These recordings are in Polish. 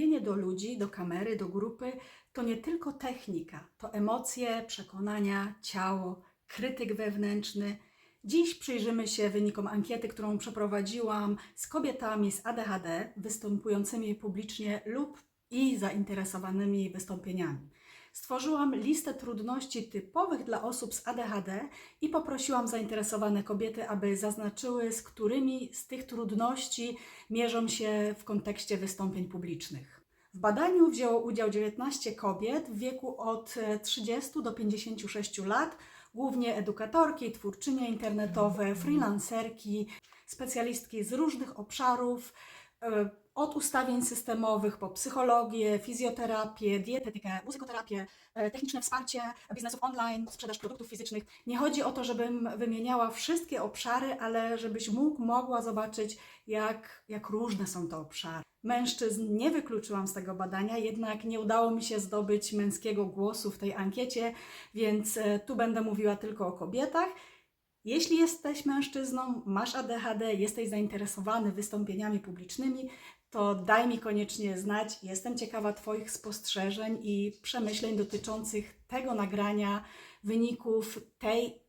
Mówienie do ludzi, do kamery, do grupy to nie tylko technika, to emocje, przekonania, ciało, krytyk wewnętrzny. Dziś przyjrzymy się wynikom ankiety, którą przeprowadziłam z kobietami z ADHD występującymi publicznie lub i zainteresowanymi wystąpieniami. Stworzyłam listę trudności typowych dla osób z ADHD i poprosiłam zainteresowane kobiety, aby zaznaczyły, z którymi z tych trudności mierzą się w kontekście wystąpień publicznych. W badaniu wzięło udział 19 kobiet w wieku od e, 30 do 56 lat, głównie edukatorki, twórczynie internetowe, freelancerki, specjalistki z różnych obszarów, e, od ustawień systemowych po psychologię, fizjoterapię, dietetykę, muzykoterapię, e, techniczne wsparcie biznesów online, sprzedaż produktów fizycznych. Nie chodzi o to, żebym wymieniała wszystkie obszary, ale żebyś mógł, mogła zobaczyć, jak, jak różne są te obszary. Mężczyzn nie wykluczyłam z tego badania, jednak nie udało mi się zdobyć męskiego głosu w tej ankiecie, więc e, tu będę mówiła tylko o kobietach. Jeśli jesteś mężczyzną, masz ADHD, jesteś zainteresowany wystąpieniami publicznymi, to daj mi koniecznie znać. Jestem ciekawa Twoich spostrzeżeń i przemyśleń dotyczących tego nagrania, wyników tej,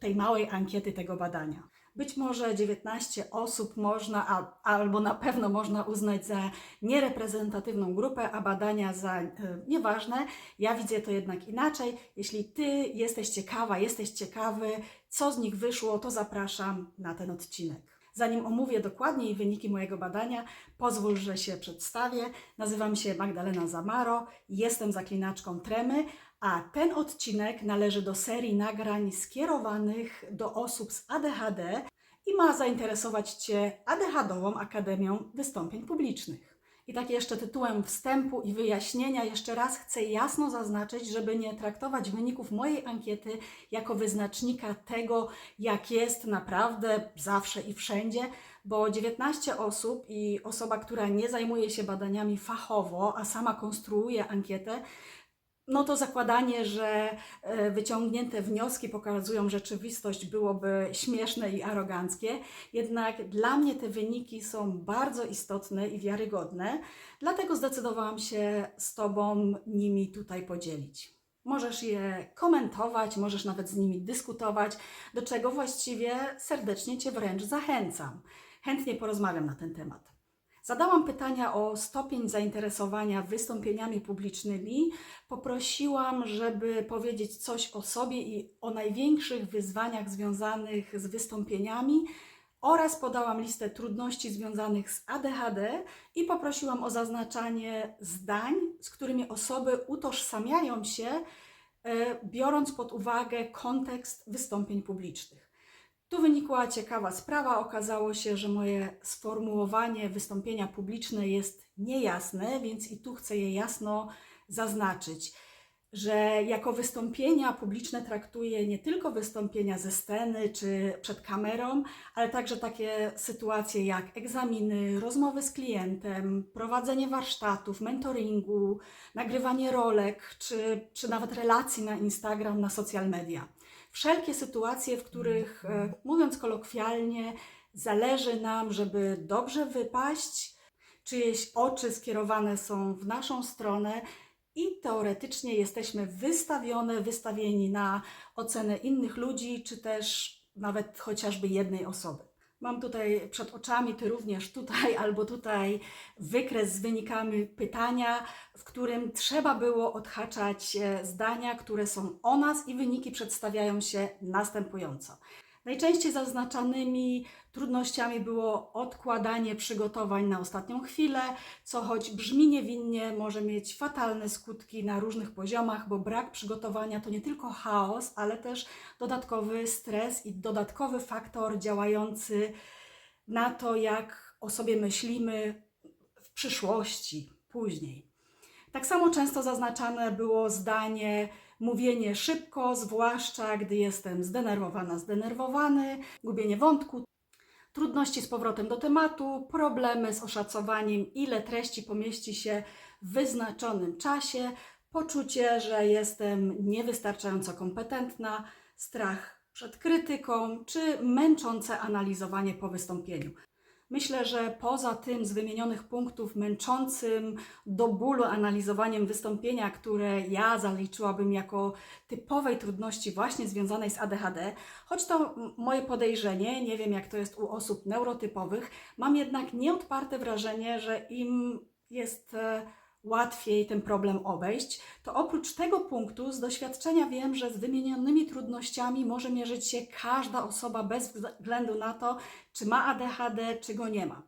tej małej ankiety, tego badania. Być może 19 osób można, a, albo na pewno można uznać za niereprezentatywną grupę, a badania za e, nieważne. Ja widzę to jednak inaczej. Jeśli Ty jesteś ciekawa, jesteś ciekawy, co z nich wyszło, to zapraszam na ten odcinek. Zanim omówię dokładniej wyniki mojego badania, pozwól, że się przedstawię. Nazywam się Magdalena Zamaro, jestem zaklinaczką tremy, a ten odcinek należy do serii nagrań skierowanych do osób z ADHD i ma zainteresować Cię ADHD-ową Akademią Wystąpień Publicznych. I tak jeszcze tytułem wstępu i wyjaśnienia jeszcze raz chcę jasno zaznaczyć, żeby nie traktować wyników mojej ankiety jako wyznacznika tego, jak jest naprawdę zawsze i wszędzie, bo 19 osób i osoba, która nie zajmuje się badaniami fachowo, a sama konstruuje ankietę, no to zakładanie, że e, wyciągnięte wnioski pokazują rzeczywistość byłoby śmieszne i aroganckie. Jednak dla mnie te wyniki są bardzo istotne i wiarygodne, dlatego zdecydowałam się z Tobą nimi tutaj podzielić. Możesz je komentować, możesz nawet z nimi dyskutować, do czego właściwie serdecznie Cię wręcz zachęcam. Chętnie porozmawiam na ten temat. Zadałam pytania o stopień zainteresowania wystąpieniami publicznymi. Poprosiłam, żeby powiedzieć coś o sobie i o największych wyzwaniach związanych z wystąpieniami oraz podałam listę trudności związanych z ADHD i poprosiłam o zaznaczanie zdań, z którymi osoby utożsamiają się, e, biorąc pod uwagę kontekst wystąpień publicznych. Tu wynikła ciekawa sprawa. Okazało się, że moje sformułowanie wystąpienia publiczne jest niejasne, więc i tu chcę je jasno zaznaczyć, że jako wystąpienia publiczne traktuję nie tylko wystąpienia ze sceny czy przed kamerą, ale także takie sytuacje jak egzaminy, rozmowy z klientem, prowadzenie warsztatów, mentoringu, nagrywanie rolek czy, czy nawet relacji na Instagram, na social media wszelkie sytuacje, w których, e, mówiąc kolokwialnie, zależy nam, żeby dobrze wypaść, czyjeś oczy skierowane są w naszą stronę i teoretycznie jesteśmy wystawione, wystawieni na ocenę innych ludzi, czy też nawet chociażby jednej osoby. Mam tutaj przed oczami, ty również tutaj albo tutaj wykres z wynikami pytania, w którym trzeba było odhaczać e, zdania, które są o nas i wyniki przedstawiają się następująco. Najczęściej zaznaczanymi trudnościami było odkładanie przygotowań na ostatnią chwilę, co choć brzmi niewinnie, może mieć fatalne skutki na różnych poziomach, bo brak przygotowania to nie tylko chaos, ale też dodatkowy stres i dodatkowy faktor działający na to, jak o sobie myślimy w przyszłości, później. Tak samo często zaznaczane było zdanie, mówienie szybko, zwłaszcza gdy jestem zdenerwowana, zdenerwowany, gubienie wątku, trudności z powrotem do tematu, problemy z oszacowaniem, ile treści pomieści się w wyznaczonym czasie, poczucie, że jestem niewystarczająco kompetentna, strach przed krytyką czy męczące analizowanie po wystąpieniu. Myślę, że poza tym z wymienionych punktów męczącym do bólu analizowaniem wystąpienia, które ja zaliczyłabym jako typowej trudności właśnie związanej z ADHD, choć to moje podejrzenie, nie wiem jak to jest u osób neurotypowych, mam jednak nieodparte wrażenie, że im jest e, łatwiej ten problem obejść, to oprócz tego punktu z doświadczenia wiem, że z wymienionymi trudnościami może mierzyć się każda osoba bez względu na to, czy ma ADHD, czy go nie ma.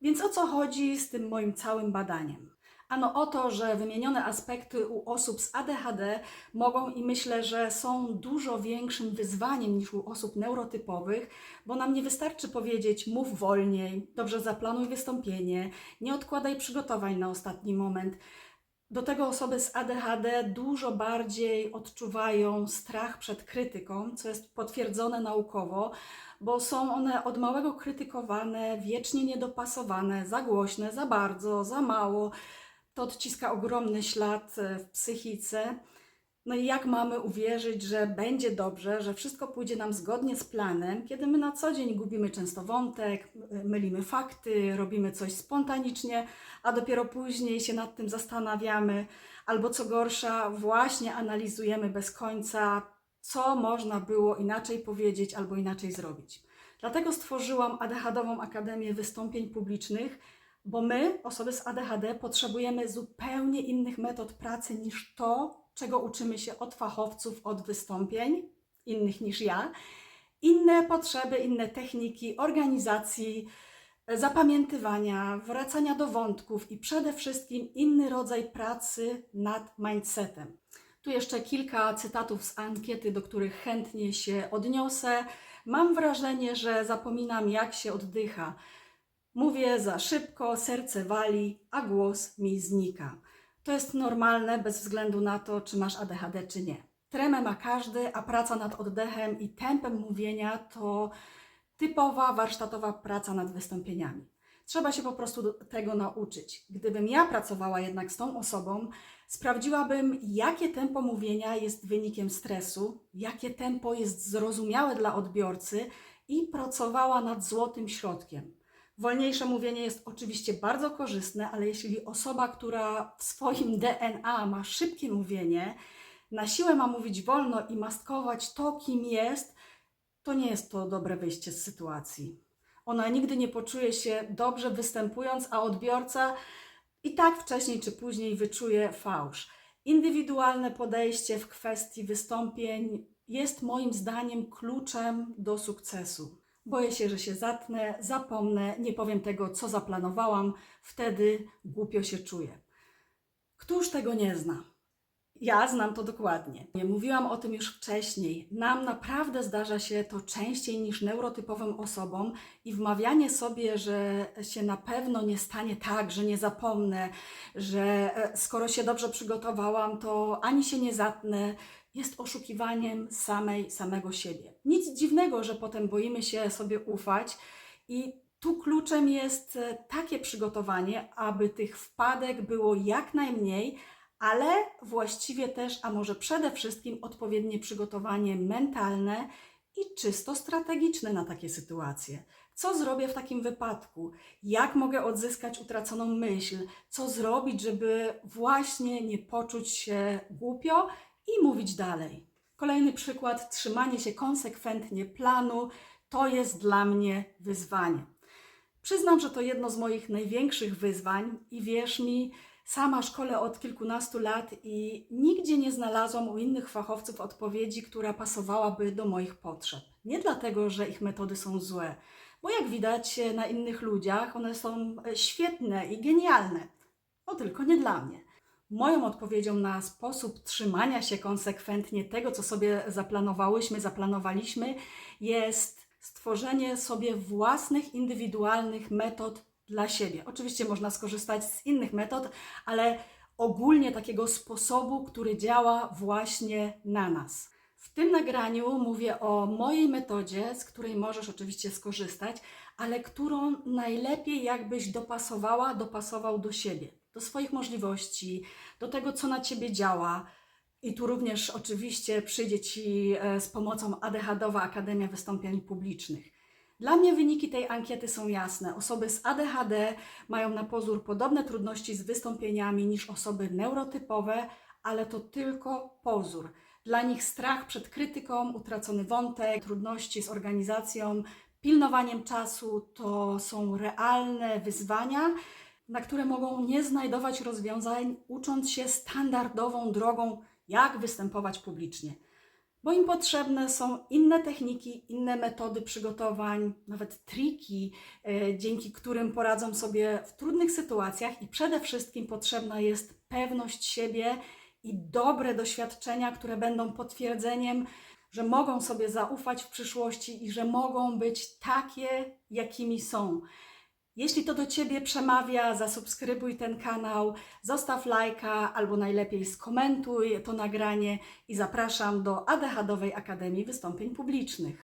Więc o co chodzi z tym moim całym badaniem? Ano o to, że wymienione aspekty u osób z ADHD mogą i myślę, że są dużo większym wyzwaniem niż u osób neurotypowych, bo nam nie wystarczy powiedzieć mów wolniej, dobrze zaplanuj wystąpienie, nie odkładaj przygotowań na ostatni moment. Do tego osoby z ADHD dużo bardziej odczuwają strach przed krytyką, co jest potwierdzone naukowo, bo są one od małego krytykowane, wiecznie niedopasowane, za głośne, za bardzo, za mało. To odciska ogromny ślad e, w psychice. No i jak mamy uwierzyć, że będzie dobrze, że wszystko pójdzie nam zgodnie z planem, kiedy my na co dzień gubimy często wątek, mylimy fakty, robimy coś spontanicznie, a dopiero później się nad tym zastanawiamy, albo co gorsza, właśnie analizujemy bez końca, co można było inaczej powiedzieć albo inaczej zrobić. Dlatego stworzyłam ADHD-ową Akademię Wystąpień Publicznych, bo my, osoby z ADHD, potrzebujemy zupełnie innych metod pracy niż to, czego uczymy się od fachowców, od wystąpień, innych niż ja. Inne potrzeby, inne techniki organizacji, zapamiętywania, wracania do wątków i przede wszystkim inny rodzaj pracy nad mindsetem. Tu jeszcze kilka cytatów z ankiety, do których chętnie się odniosę. Mam wrażenie, że zapominam, jak się oddycha. Mówię za szybko, serce wali, a głos mi znika. To jest normalne bez względu na to, czy masz ADHD, czy nie. Tremę ma każdy, a praca nad oddechem i tempem mówienia to typowa warsztatowa praca nad wystąpieniami. Trzeba się po prostu tego nauczyć. Gdybym ja pracowała jednak z tą osobą, sprawdziłabym, jakie tempo mówienia jest wynikiem stresu, jakie tempo jest zrozumiałe dla odbiorcy i pracowała nad złotym środkiem. Wolniejsze mówienie jest oczywiście bardzo korzystne, ale jeśli osoba, która w swoim DNA ma szybkie mówienie, na siłę ma mówić wolno i mastkować to, kim jest, to nie jest to dobre wyjście z sytuacji. Ona nigdy nie poczuje się dobrze występując, a odbiorca i tak wcześniej czy później wyczuje fałsz. Indywidualne podejście w kwestii wystąpień jest moim zdaniem kluczem do sukcesu. Boję się, że się zatnę, zapomnę, nie powiem tego, co zaplanowałam, wtedy głupio się czuję. Któż tego nie zna? Ja znam to dokładnie. Nie mówiłam o tym już wcześniej. Nam naprawdę zdarza się to częściej niż neurotypowym osobom i wmawianie sobie, że się na pewno nie stanie tak, że nie zapomnę, że e, skoro się dobrze przygotowałam, to ani się nie zatnę, jest oszukiwaniem samej, samego siebie. Nic dziwnego, że potem boimy się sobie ufać i tu kluczem jest e, takie przygotowanie, aby tych wpadek było jak najmniej, ale właściwie też, a może przede wszystkim odpowiednie przygotowanie mentalne i czysto strategiczne na takie sytuacje. Co zrobię w takim wypadku? Jak mogę odzyskać utraconą myśl? Co zrobić, żeby właśnie nie poczuć się głupio i mówić dalej? Kolejny przykład: trzymanie się konsekwentnie planu to jest dla mnie wyzwanie. Przyznam, że to jedno z moich największych wyzwań i wierz mi, sama szkolę od kilkunastu lat i nigdzie nie znalazłam u innych fachowców odpowiedzi, która pasowałaby do moich potrzeb. Nie dlatego, że ich metody są złe, bo jak widać na innych ludziach, one są e, świetne i genialne. No tylko nie dla mnie. Moją odpowiedzią na sposób trzymania się konsekwentnie tego, co sobie zaplanowałyśmy, zaplanowaliśmy, jest stworzenie sobie własnych, indywidualnych metod dla siebie. Oczywiście można skorzystać z innych metod, ale ogólnie takiego sposobu, który działa właśnie na nas. W tym nagraniu mówię o mojej metodzie, z której możesz oczywiście skorzystać, ale którą najlepiej jakbyś dopasowała, dopasował do siebie, do swoich możliwości, do tego, co na ciebie działa. I tu również oczywiście przyjdzie Ci e, z pomocą ADHD-owa Akademia Wystąpień Publicznych. Dla mnie wyniki tej ankiety są jasne. Osoby z ADHD mają na pozór podobne trudności z wystąpieniami niż osoby neurotypowe, ale to tylko pozór. Dla nich strach przed krytyką, utracony wątek, trudności z organizacją, pilnowaniem czasu to są realne wyzwania, na które mogą nie znajdować rozwiązań, ucząc się standardową drogą, jak występować publicznie. Bo im potrzebne są inne techniki, inne metody przygotowań, nawet triki, e, dzięki którym poradzą sobie w trudnych sytuacjach, i przede wszystkim potrzebna jest pewność siebie i dobre doświadczenia, które będą potwierdzeniem, że mogą sobie zaufać w przyszłości i że mogą być takie, jakimi są. Jeśli to do Ciebie przemawia, zasubskrybuj ten kanał, zostaw lajka albo najlepiej skomentuj to nagranie i zapraszam do ADHD Akademii Wystąpień Publicznych.